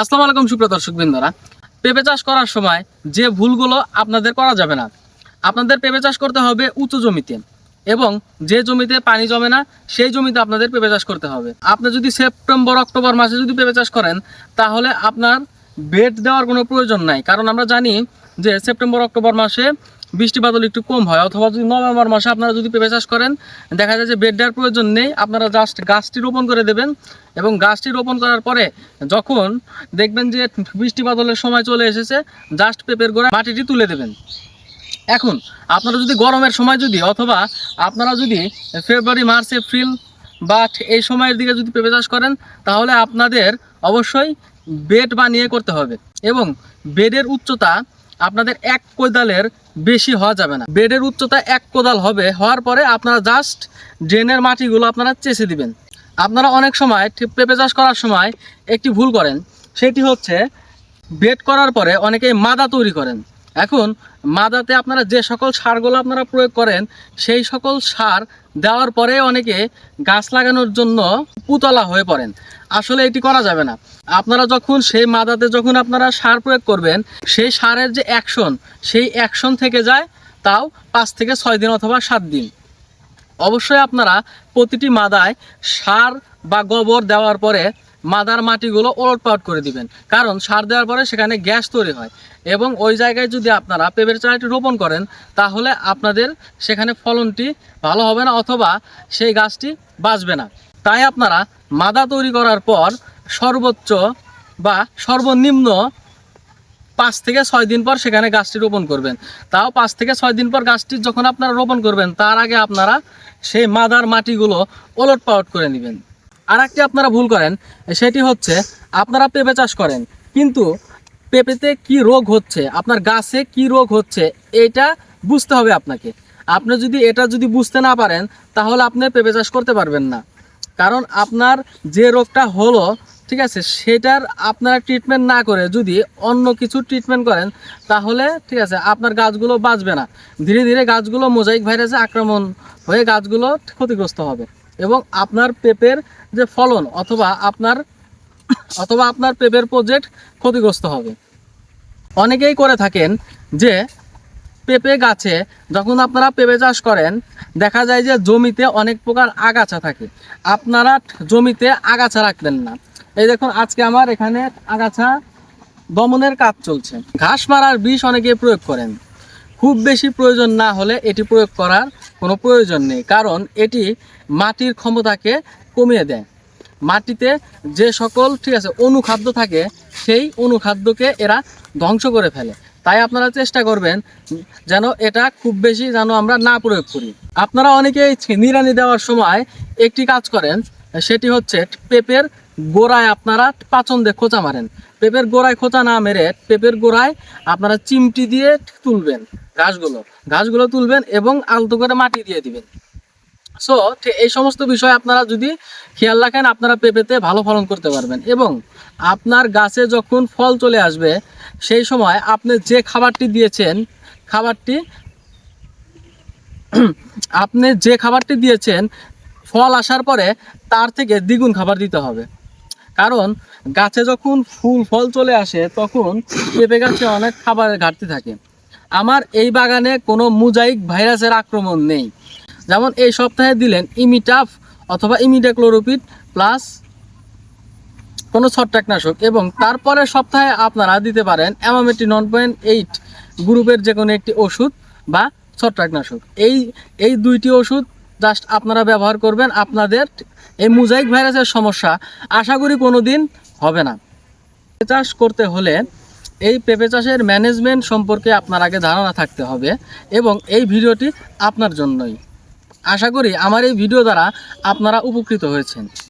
আসসালামু আলাইকুম সুপ্রিয় দর্শক বৃন্দরা পেঁপে চাষ করার সময় যে ভুলগুলো আপনাদের করা যাবে না, আপনাদের পেঁপে চাষ করতে হবে উঁচু জমিতে এবং যে জমিতে পানি জমে না, সেই জমিতে আপনাদের পেঁপে চাষ করতে হবে। আপনি যদি সেপ্টেম্বর, অক্টোবর মাসে যদি পেঁপে চাষ করেন, তাহলে আপনার বেড দেওয়ার কোনো প্রয়োজন নাই। কারণ আমরা জানি যে সেপ্টেম্বর, অক্টোবর মাসে বৃষ্টি বাদল একটু কম হয়, অথবা যদি নভেম্বর মাসে আপনারা যদি পেঁপে চাষ করেন, দেখা যায় যে বেড দেওয়ার প্রয়োজন নেই, আপনারা জাস্ট গাছটি রোপণ করে দেবেন এবং গাছটি রোপণ করার পরে যখন দেখবেন যে বৃষ্টি বাদলের সময় চলে এসেছে জাস্ট পেঁপের গোড়া মাটিটি তুলে দেবেন। এখন আপনারা যদি গরমের সময় যদি, অথবা আপনারা যদি ফেব্রুয়ারি মার্চ এপ্রিল বা এই সময়ের দিকে যদি পেঁপে চাষ করেন, তাহলে আপনাদের অবশ্যই বেড বানিয়ে করতে হবে এবং বেডের উচ্চতা আপনাদের এক কোদালের বেশি হওয়া যাবে না। বেডের উচ্চতা এক কোদাল হবে, হওয়ার পরে আপনারা জাস্ট ড্রেনের মাটিগুলো আপনারা চেষে দিবেন। আপনারা অনেক সময় পেঁপে চাষ করার সময় একটি ভুল করেন, সেটি হচ্ছে বেড করার পরে অনেকেই মাদা তৈরি করেন। এখন মাদাতে আপনারা যে সকল সারগুলো আপনারা প্রয়োগ করেন, সেই সকল সার দেওয়ার পরে অনেকে গাছ লাগানোর জন্য পুতলা হয়ে পড়েন। আসলে এটি করা যাবে না। আপনারা যখন সেই মাদাতে যখন আপনারা সার প্রয়োগ করবেন, সেই সারের যে অ্যাকশন, সেই অ্যাকশন থেকে যায় তাও পাঁচ থেকে ছয় দিন অথবা সাত দিন। অবশ্যই আপনারা প্রতিটি মাদায় সার বা গোবর দেওয়ার পরে মাদার মাটিগুলো ওলট পালট করে দিবেন। কারণ সার দেওয়ার পরে সেখানে গ্যাস তৈরি হয়। এবং ওই জায়গায় যদি আপনারা পেঁপের চারাটি রোপণ করেন, তাহলে আপনাদের সেখানে ফলনটি ভালো হবে না অথবা সেই গাছটি বাঁচবে না। তাই আপনারা মাদা তৈরি করার পর সর্বোচ্চ বা সর্বনিম্ন পাঁচ থেকে ছয় দিন পর সেখানে গাছটি রোপণ করবেন। তাও পাঁচ থেকে ছয় দিন পর গাছটি যখন আপনারা রোপণ করবেন, তার আগে আপনারা সেই মাদার মাটিগুলো ওলট পালট করে নেবেন। আর একটি আপনারা ভুল করেন, সেটি হচ্ছে আপনারা পেঁপে চাষ করেন, কিন্তু পেঁপেতে কি রোগ হচ্ছে, আপনার গাছে কি রোগ হচ্ছে, এটা বুঝতে হবে আপনাকে। আপনি যদি, এটা যদি বুঝতে না পারেন, তাহলে আপনি পেঁপে চাষ করতে পারবেন না। কারণ আপনার যে রোগটা হলো, ঠিক আছে, সেটার আপনারা ট্রিটমেন্ট না করে যদি অন্য কিছু ট্রিটমেন্ট করেন, তাহলে, ঠিক আছে, আপনার গাছগুলো বাঁচবে না। ধীরে ধীরে গাছগুলো মোজাইক ভাইরাসে আক্রমণ হয়ে গাছগুলো ক্ষতিগ্রস্ত হবে। এবং আপনার পেঁপের যে ফলন অথবা আপনার অথবা আপনার পেঁপের প্রজেক্ট ক্ষতিগ্রস্ত হবে। অনেকেই করে থাকেন যে পেঁপে গাছে যখন আপনারা পেঁপে চাষ করেন, দেখা যায় যে জমিতে অনেক প্রকার আগাছা থাকে। আপনারা জমিতে আগাছা রাখবেন না। এই দেখুন, আজকে আমার এখানে আগাছা দমনের কাজ চলছে। ঘাস মারার বিষ অনেকে প্রয়োগ করেন। খুব বেশি প্রয়োজন না হলে এটি প্রয়োগ করার কোনো প্রয়োজন নেই। কারণ এটি মাটির ক্ষমতাকে কমিয়ে দেয়। মাটিতে যে সকল, ঠিক আছে, অনুখাদ্য থাকে, সেই অনুখাদ্যকে এরা ধ্বংস করে ফেলে। তাই আপনারা চেষ্টা করবেন যেন এটা খুব বেশি যেন আমরা না প্রয়োগ করি। আপনারা অনেকেই নিরানি দেওয়ার সময় একটি কাজ করেন সেটি হচ্ছে পেঁপের গোড়ায় আপনারা পাচন দিয়ে খোঁচা মারেন। পেঁপের গোড়ায় খোঁচা না মেরে পেঁপের গোড়ায় আপনারা চিমটি দিয়ে তুলবেন ঘাসগুলো। ঘাসগুলো তুলবেন এবং আলতো করে মাটি দিয়ে দিবেন। সো এই সমস্ত বিষয় আপনারা যদি খেয়াল রাখেন, আপনারা পেঁপেতে ভালো ফলন করতে পারবেন এবং আপনার গাছে যখন ফল চলে আসবে, সেই সময় আপনি যে খাবারটি দিয়েছেন, খাবারটি, আপনি যে খাবারটি দিয়েছেন ফল আসার পরে তার থেকে দ্বিগুণ খাবার দিতে হবে। কারণ গাছে যখন ফুল, ফল চলে আসে, তখন পেঁপে গাছে অনেক খাবারের ঘাটতি থাকে। আমার এই বাগানে কোনো মুজাইক ভাইরাসের আক্রমণ নেই। যেমন এই সপ্তাহে দিলেন ইমিটাফ অথবা ইমিডাক্লোরোপিড প্লাস কোনো ছত্রাকনাশক এবং তারপরের সপ্তাহে আপনারা দিতে পারেন অ্যামামেটি নন পয়েন্ট এইট গ্রুপের যে কোনো একটি ওষুধ বা ছত্রাকনাশক। এই এই দুইটি ওষুধ জাস্ট আপনারা ব্যবহার করবেন আপনাদের এই মোজাইক ভাইরাসের সমস্যা আশা করি কোনো দিন হবে না। পেঁপে চাষ করতে হলে এই পেঁপে চাষের ম্যানেজমেন্ট সম্পর্কে আপনার আগে ধারণা থাকতে হবে এবং এই ভিডিওটি আপনার জন্যই। আশা করি আমার এই ভিডিও দ্বারা আপনারা উপকৃত হয়েছেন।